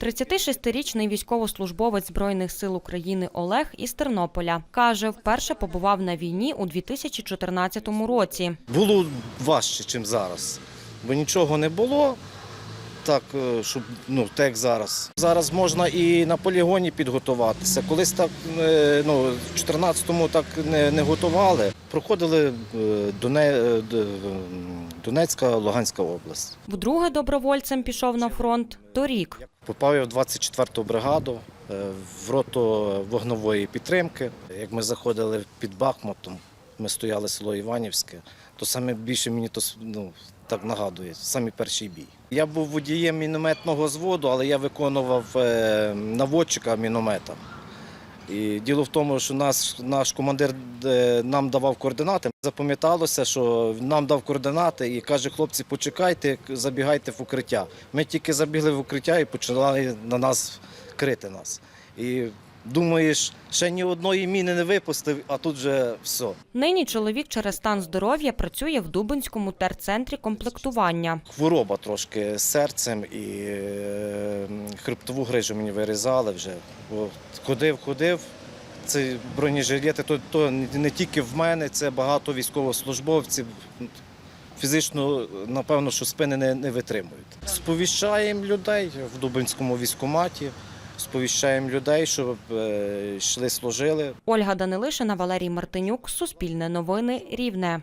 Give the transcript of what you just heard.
36-річний військовослужбовець Збройних сил України Олег із Тернополя каже, вперше побував на війні у 2014 році. Було важче, ніж зараз, бо нічого не було. Так, е, щоб ну так зараз. Зараз можна і на полігоні підготуватися. Колись так е, ну, в 14-му так не, не готували. Проходили е, Доне, е, Д- м, Донецька, Луганська область. Вдруге добровольцем пішов на фронт торік. Попав я в 24-ту бригаду е, в роту вогнової підтримки. Як ми заходили під Бахмутом, ми стояли село Іванівське, то саме більше мені то ну, так нагадує, самі перший бій. Я був водієм мінометного зводу, але я виконував е, наводчика міномета. І діло в тому, що наш, наш командир е, нам давав координати. Запам'яталося, що нам дав координати і каже, хлопці, почекайте, забігайте в укриття. Ми тільки забігли в укриття і почали на нас крити нас. І думаєш, ще ні одної міни не випустив, а тут вже все. Нині чоловік через стан здоров'я працює в Дубинському терцентрі комплектування. Хвороба трошки з серцем і хребтову грижу мені вирізали вже. Бо ходив, ходив. Це бронежилети, то, то не тільки в мене, це багато військовослужбовців. Фізично, напевно, що спини не, не витримують. Сповіщаємо людей в Дубинському військкоматі, сповіщаємо людей, щоб е, йшли, служили. Ольга Данилишина, Валерій Мартинюк, Суспільне новини, Рівне.